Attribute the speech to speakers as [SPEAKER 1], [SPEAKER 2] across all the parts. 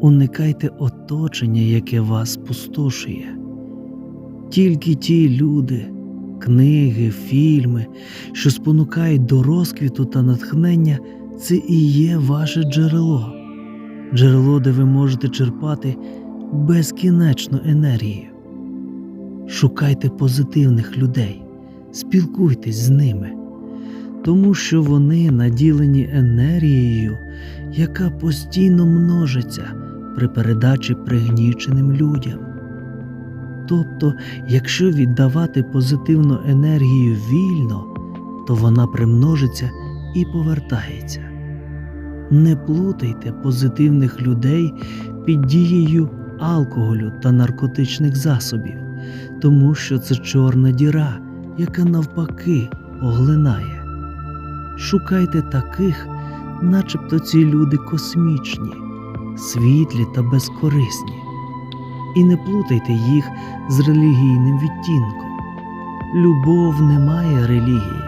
[SPEAKER 1] Уникайте оточення, яке вас спустошує. Тільки ті люди, книги, фільми, що спонукають до розквіту та натхнення, це і є ваше джерело, джерело, де ви можете черпати безкінечну енергію. Шукайте позитивних людей, спілкуйтесь з ними, тому що вони наділені енергією, яка постійно множиться при передачі пригніченим людям. Тобто, якщо віддавати позитивну енергію вільно, то вона примножиться і повертається. Не плутайте позитивних людей під дією алкоголю та наркотичних засобів, тому що це чорна діра, яка навпаки поглинає. Шукайте таких, начебто ці люди космічні, світлі та безкорисні, і не плутайте їх з релігійним відтінком. Любов не має релігії.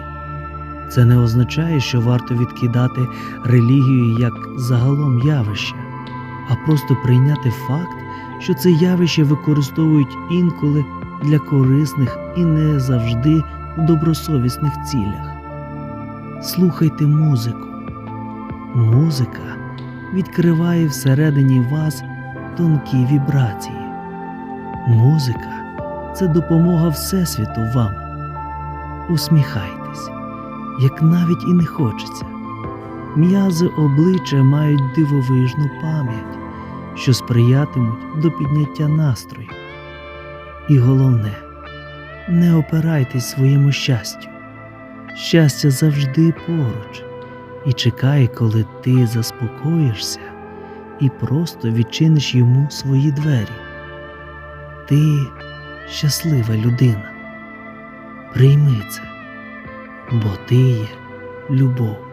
[SPEAKER 1] Це не означає, що варто відкидати релігію як загалом явище, а просто прийняти факт, що це явище використовують інколи для корисних і не завжди добросовісних цілях. Слухайте музику. Музика відкриває всередині вас тонкі вібрації. Музика це допомога Всесвіту вам. Усміхайтесь, як навіть і не хочеться. М'язи обличчя мають дивовижну пам'ять, що сприятимуть до підняття настрою. І головне, не опирайтесь своєму щастю. Щастя завжди поруч і чекає, коли ти заспокоїшся і просто відчиниш йому свої двері. Ти щаслива людина. Прийми це, бо ти є любов.